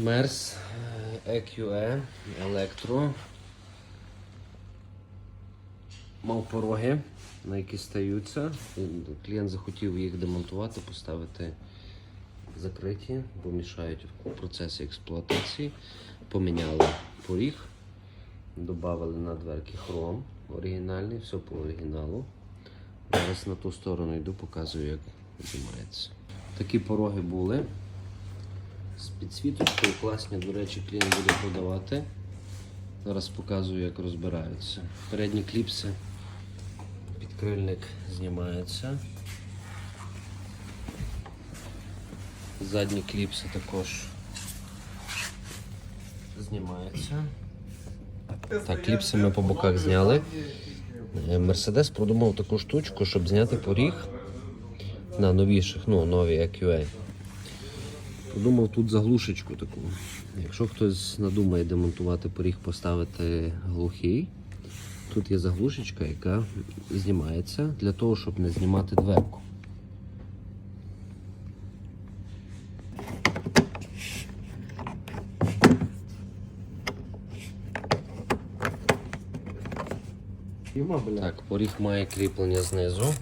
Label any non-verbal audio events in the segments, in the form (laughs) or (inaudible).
Мерс EQE Електро. Мав пороги, на які стаються. Клієнт захотів їх демонтувати, поставити закриті, бо мішають у процесі експлуатації. Поміняли поріг, додали на дверки хром оригінальний, все по оригіналу. Зараз на ту сторону йду, показую, як знімається. Такі пороги були з підсвіточкою. Класні, до речі, клієнт буде продавати. Зараз показую, як розбираються. Передні кліпси, підкрильник знімається. Задні кліпси також знімаються. Так, кліпси ми по боках зняли. Е, Мерседес продумав таку штучку, щоб зняти поріг на новіших, ну, нові EQA. Продумав тут заглушечку таку. Якщо хтось надумає демонтувати поріг, поставити глухий, тут є заглушечка, яка знімається для того, щоб не знімати дверку. Так, поріг має кріплення знизу.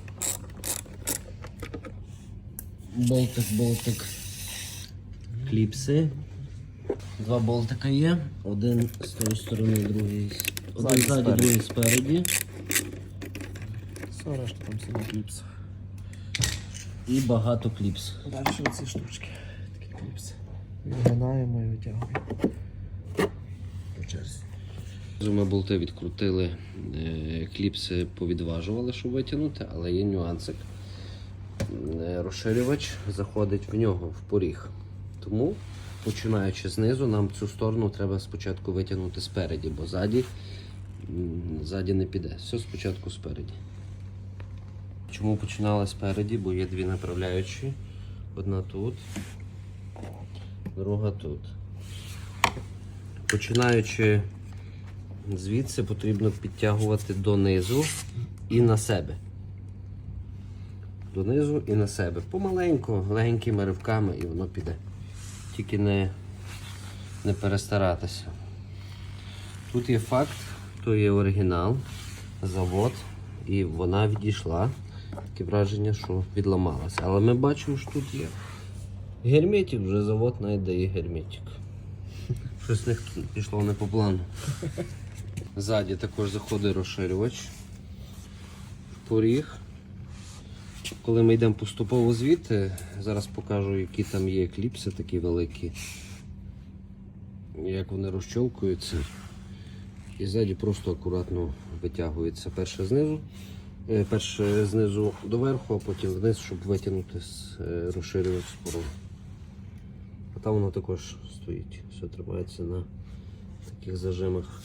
Болтик, болтик. Кліпси. Два болтика є. Один з тої сторони, другий. Один Ззаді, другий спереді. Все, решта там сидить кліпс. І багато кліпс. Далі оці штучки. Такі кліпси. Вигинаємо і витягуємо. По черзі. Ми болти відкрутили, е, кліпси повідважували, щоб витягнути, але є нюансик. Е, Розширювач заходить в нього, в поріг. Тому, починаючи знизу, нам цю сторону треба спочатку витягнути спереді, бо ззаді, ззаді не піде. Все спочатку спереді. Чому починали спереді? Бо є дві направляючі. Одна тут, друга тут. Починаючи звідси потрібно підтягувати донизу і на себе. Донизу і на себе. Помаленьку, легенькими ривками і воно піде. Тільки не, не перестаратися. Тут є факт, то є оригінал, завод, і вона відійшла. Таке враження, що відламалася. Але ми бачимо, що тут є герметик, вже завод навіть дає герметик. (laughs) Щось них пішло не по плану. Ззаді також заходить розширювач. Поріг. Коли ми йдемо поступово звідти, зараз покажу, які там є кліпси такі великі. Як вони розчолкуються. І ззаді просто акуратно витягується перше знизу. е, Перше знизу доверху, а потім вниз, щоб витягнути з е, розширювач з. А там воно також стоїть. Все тримається на таких зажимах.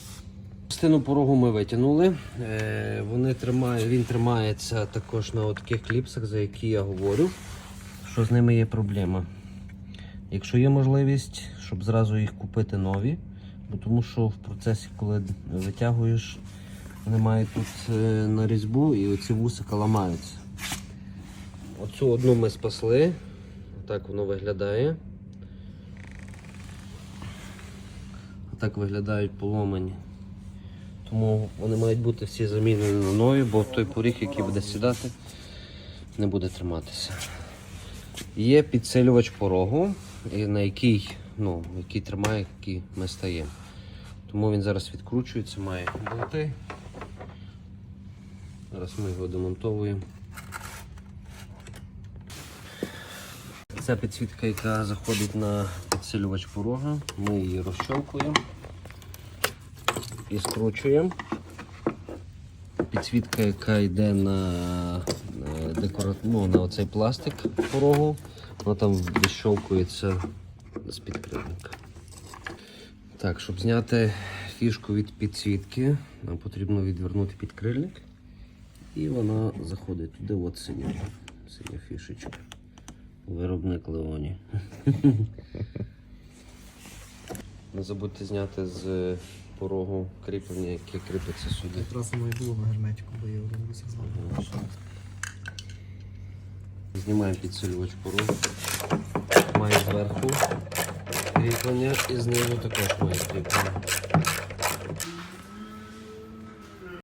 Частину порогу ми витягнули. Е, Вони тримає, він тримається також на таких кліпсах, за які я говорю, що з ними є проблема. Якщо є можливість, щоб зразу їх купити нові, бо тому що в процесі, коли витягуєш, вони мають тут е, на різьбу і оці вусика ламаються. Оцю одну ми спасли. Так воно виглядає. Так виглядають поломані. Тому вони мають бути всі замінені на нові, бо той поріг, який буде сідати, не буде триматися. Є підсилювач порогу, на який, ну, який тримає, який ми стаємо. Тому він зараз відкручується, має болти. Зараз ми його демонтовуємо. Це підсвітка, яка заходить на підсилювач порога. Ми її розщолкуємо і скручуємо. Підсвітка, яка йде на, на, декора... ну, на оцей пластик порогу, вона там відщолкується з підкривника. Так, щоб зняти фішку від підсвітки, нам потрібно відвернути підкрильник. І вона заходить туди, от синя, синя фішечка. Виробник Леоні. (laughs) Не забудьте зняти з порогу кріплення, яке кріпиться сюди. Якраз воно і було на герметику, бо я один з вами. Знімаємо підсилювач порогу. Має зверху кріплення і знизу також має кріплення.